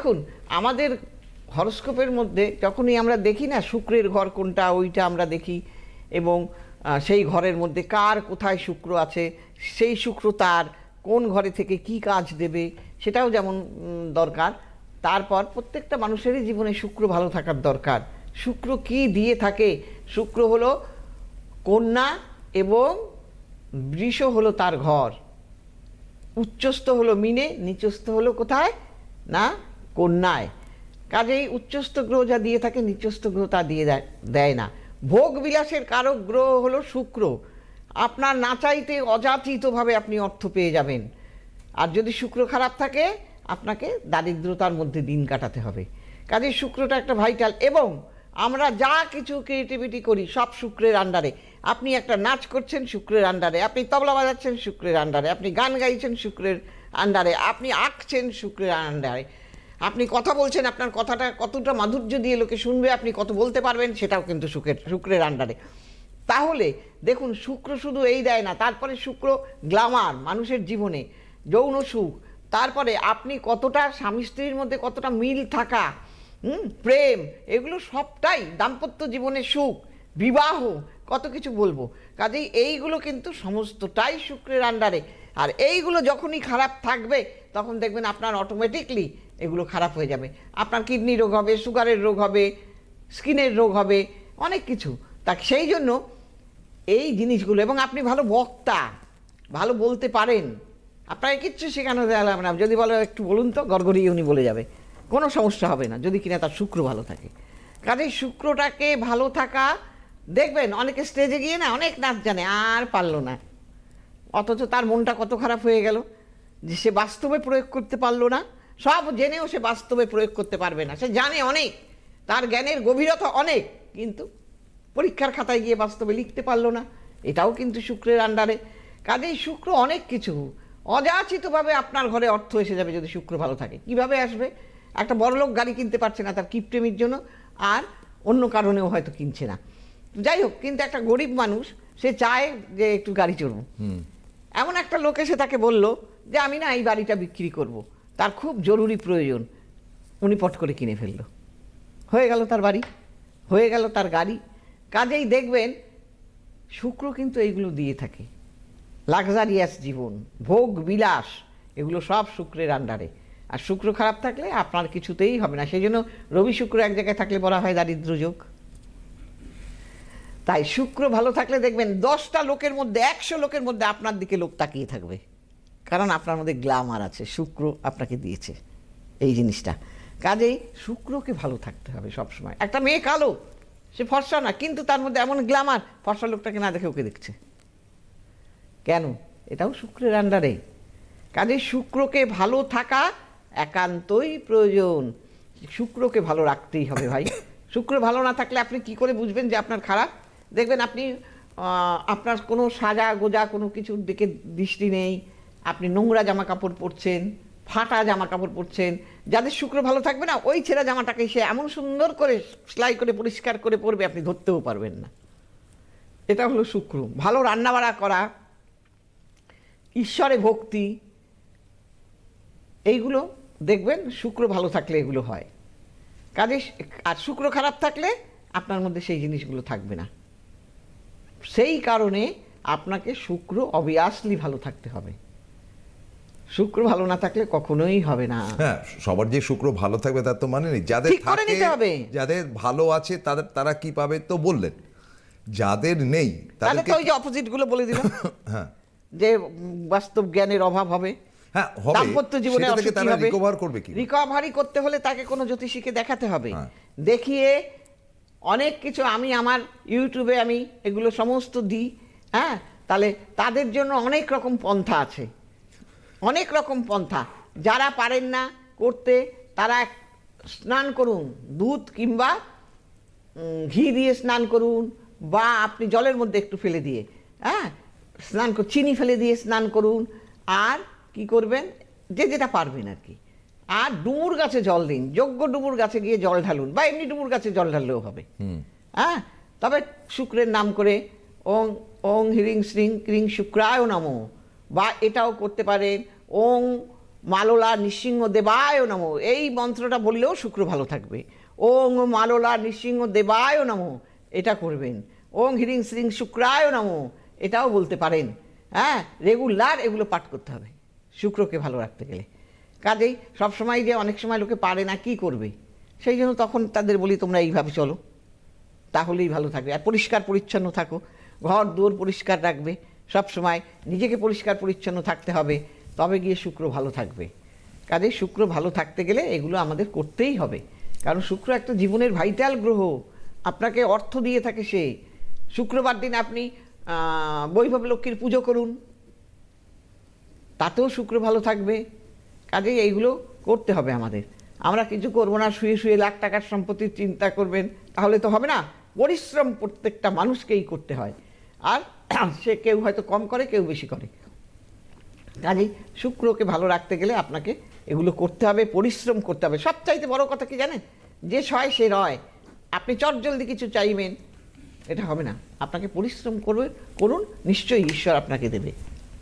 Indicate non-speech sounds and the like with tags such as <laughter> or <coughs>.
দেখুন, আমাদের হরস্কোপের মধ্যে যখনই আমরা দেখি না শুক্রের ঘর কোনটা, ওইটা আমরা দেখি এবং সেই ঘরের মধ্যে কার কোথায় শুক্র আছে, সেই শুক্র তার কোন ঘরে থেকে কি কাজ দেবে, সেটাও যেমন দরকার। তারপর প্রত্যেকটা মানুষেরই জীবনে শুক্র ভালো থাকার দরকার। শুক্র কি দিয়ে থাকে? শুক্র হলো কন্যা এবং বৃষ হলো তার ঘর। উচ্চস্থ হলো মিনে, নিচস্থ হলো কোথায়? না কন্যায় কাজেই উচ্চস্থ গ্রহ যা দিয়ে থাকে, নিচস্থ গ্রহ তা দিয়ে দেয়- না। ভোগ বিলাসের কারক গ্রহ হলো শুক্র। আপনার না চাইতে অযাচিতভাবে আপনি অর্থ পেয়ে যাবেন। আর যদি শুক্র খারাপ থাকে, আপনাকে দারিদ্রতার মধ্যে দিন কাটাতে হবে। কাজেই শুক্রটা একটা ভাইটাল এবং আমরা যা কিছু ক্রিয়েটিভিটি করি সব শুক্রের আন্ডারে আপনি একটা নাচ করছেন শুক্রের আন্ডারে আপনি তবলা বাজাচ্ছেন শুক্রের আন্ডারে আপনি গান গাইছেন শুক্রের আন্ডারে আপনি আঁকছেন শুক্রের আন্ডারে আপনি কথা বলছেন, আপনার কথাটা কতটা মাধুর্য দিয়ে লোকে শুনবে, আপনি কত বলতে পারবেন, সেটাও কিন্তু শুক্রের শুক্রের আন্ডারে তাহলে দেখুন, শুক্র শুধু এই দেয় না, তারপরে শুক্র গ্লামার মানুষের জীবনে, যৌন সুখ, তারপরে আপনি কতটা স্বামী স্ত্রীর মধ্যে কতটা মিল থাকা, হুম, প্রেম, এগুলো সবটাই দাম্পত্য জীবনের সুখ, বিবাহ, কত কিছু বলব। কাজেই এইগুলো কিন্তু সমস্তটাই শুক্রের আন্ডারে আর এইগুলো যখনই খারাপ থাকবে, তখন দেখবেন আপনার অটোমেটিকলি এগুলো খারাপ হয়ে যাবে। আপনার কিডনি রোগ হবে, সুগারের রোগ হবে, স্কিনের রোগ হবে, অনেক কিছু। তা সেই জন্য এই জিনিসগুলো, এবং আপনি ভালো বক্তা, ভালো বলতে পারেন। আপনাকে কিচ্ছু শেখানো দেওয়া হবে না যদি বলো একটু বলুন তো, গড়গড়িয়ে উনি বলে যাবে। কোনো সমস্যা হবে না, যদি কিনা তার শুক্র ভালো থাকে। কাজেই শুক্রটাকে ভালো থাকা, দেখবেন অনেকে স্টেজে গিয়ে না অনেক নাচ জানে, আর পারল না। অথচ তার মনটা কত খারাপ হয়ে গেল, যে সে বাস্তবে প্রয়োগ করতে পারল না। সব জেনেও সে বাস্তবে প্রয়োগ করতে পারবে না। সে জানে অনেক তার জ্ঞানের গভীরতা অনেক কিন্তু পরীক্ষার খাতায় গিয়ে বাস্তবে লিখতে পারল না। এটাও কিন্তু শুক্রের আন্ডারে। কাজেই শুক্র অনেক কিছু। অযাচিতভাবে আপনার ঘরে অর্থ এসে যাবে যদি শুক্র ভালো থাকে। কীভাবে আসবে? একটা বড়লোক গাড়ি কিনতে পারছে না তার কিপ্রেমির জন্য আর অন্য কারণেও হয়তো কিনছে না। যাই হোক কিন্তু একটা গরিব মানুষ সে চায় যে একটু গাড়ি চড়বো। এমন একটা লোক এসে তাকে বলল যে আমি না এই বাড়িটা বিক্রি করব। তার খুব জরুরি প্রয়োজন। উনি পট করে কিনে ফেলল। হয়ে গেল তার বাড়ি, হয়ে গেল তার গাড়ি। কাজেই দেখবেন, শুক্র কিন্তু এইগুলো দিয়ে থাকে। লাক্সারিয়াস জীবন, ভোগ বিলাস, এগুলো সব শুক্রের আন্ডারে আর শুক্র খারাপ থাকলে আপনার কিছুতেই হবে না। সেই জন্য রবি শুক্র এক জায়গায় থাকলে বলা হয় দারিদ্র যোগ। তাই শুক্র ভালো থাকলে দেখবেন দশটা লোকের মধ্যে, একশো লোকের মধ্যে আপনার দিকে লোক তাকিয়ে থাকবে। কারণ আপনার মধ্যে গ্লামার আছে, শুক্র আপনাকে দিয়েছে এই জিনিসটা। কাজেই শুক্রকে ভালো থাকতে হবে সবসময়। একটা মেয়ে কালো, সে ফর্সা না, কিন্তু তার মধ্যে এমন গ্লামার ফর্সা লোকটাকে না দেখে ওকে দেখছে। কেন? এটাও শুক্রের আন্ডারে কাজেই শুক্রকে ভালো থাকা একান্তই প্রয়োজন। শুক্রকে ভালো রাখতেই হবে ভাই। শুক্র ভালো না থাকলে আপনি কি করে বুঝবেন যে আপনার খারাপ? দেখবেন আপনি আপনার কোনো সাজা গোজা কোনো কিছুর দিকে দৃষ্টি নেই। আপনি নোংরা জামা কাপড় পরছেন, ফাটা জামা কাপড় পরছেন, যাদের শুক্র ভালো থাকবে না, ওই ছেঁড়া জামাটাকে সে এমন সুন্দর করে সেলাই করে, পরিষ্কার করে পরবে, আপনি ধরতেও পারবেন না। এটা হলো শুক্র। ভালো রান্নাবাড়া করা, ঈশ্বরে ভক্তি, এইগুলো দেখবেন শুক্র ভালো থাকলে এগুলো হয়। কাজে আর শুক্র খারাপ থাকলে আপনার মধ্যে সেই জিনিসগুলো থাকবে না। সেই কারণে আপনাকে শুক্র অবভিয়াসলি ভালো থাকতে হবে। শুক্র ভালো না থাকলে কখনোই হবে না। হ্যাঁ সবার যে শুক্র ভালো থাকবে তার তো মানে নেই। যাদের থাকে যাদের ভালো আছে তাদের তারা কি পাবে তো বললেন। যাদের নেই তাহলে তো ওই যে অপোজিটগুলো বলে দিলাম। <coughs> হ্যাঁ। যে বাস্তব জ্ঞানের অভাব হবে। হ্যাঁ হবে। দাম্পত্য জীবনে থেকে তারা রিকভার করবে কি রিকভারি করতে হলে তাকে কোনো জ্যোতিষীকে দেখাতে হবে। হ্যাঁ। দেখিয়ে অনেক কিছু আমি আমার ইউটিউবে আমি এগুলো সমস্ত দিই। হ্যাঁ তাহলে তাদের জন্য অনেক রকম পন্থা আছে। অনেক রকম পন্থা। যারা পারেন না করতে তারা স্নান করুন দুধ কিংবা ঘি দিয়ে স্নান করুন বা আপনি জলের মধ্যে একটু ফেলে দিয়ে হ্যাঁ? স্নান চিনি ফেলে দিয়ে স্নান করুন আর কি করবেন? যে যেটা পারবেন আর কি। আর ডুমুর গাছে জল দিন যোগ্য ডুমুর গাছে গিয়ে জল ঢালুন বা এমনি ডুমুর গাছে জল ঢাললেও হবে। হ্যাঁ? তবে শুক্রের নাম করে ওং ওং হিরিং শ্রিং ক্রিং শুক্রায় নমো। বা এটাও করতে পারেন। ওং মালোলা নৃসিংহ দেবায় নমো। এই মন্ত্রটা বললেও শুক্র ভালো থাকবে। ওং মালোলা নৃসিংহ দেবায় নমো। এটা করবেন। ওং হিরিং শ্রিং শুক্রায় নমো। এটাও বলতে পারেন। হ্যাঁ রেগুলার এগুলো পাঠ করতে হবে। শুক্রকে ভালো রাখতে গেলে। কাজেই সবসময় যে অনেক সময় লোকে পারে না কি করবে, সেই জন্য তখন তাদের বলি, তোমরা এইভাবে চলো। তাহলেই ভালো থাকবে। আর পরিষ্কার পরিচ্ছন্ন থাকো। ঘর দুয়ার পরিষ্কার রাখবে। সব সময় নিজেকে পরিষ্কার পরিচ্ছন্ন থাকতে হবে, তবে গিয়ে শুক্র ভালো থাকবে। কাজে শুক্র ভালো থাকতে গেলে এগুলো আমাদের করতেই হবে। কারণ শুক্র একটা জীবনের ভাইটাল গ্রহ, আপনাকে অর্থ দিয়ে থাকে সে। শুক্রবার দিন আপনি বৈভব লক্ষ্মীর পুজো করুন। তাতেও শুক্র ভালো থাকবে। কাজেই এইগুলো করতে হবে আমাদের। আমরা কিছু করব না, শুয়ে শুয়ে লাখ টাকার সম্পত্তির চিন্তা করবেন, তাহলে তো হবে না। পরিশ্রম প্রত্যেকটা মানুষকেই করতে হয়। আর <coughs> সে কেউ হয়তো কম করে, কেউ বেশি করে। কাজেই শুক্রকে ভালো রাখতে গেলে আপনাকে এগুলো করতে হবে, পরিশ্রম করতে হবে। সবচাইতে বড় কথা কি জানেন? যে সয় সে রয় আপনি চটজলদি কিছু চাইবেন, এটা হবে না। আপনাকে পরিশ্রম করবে, করুন, নিশ্চয়ই ঈশ্বর আপনাকে দেবে।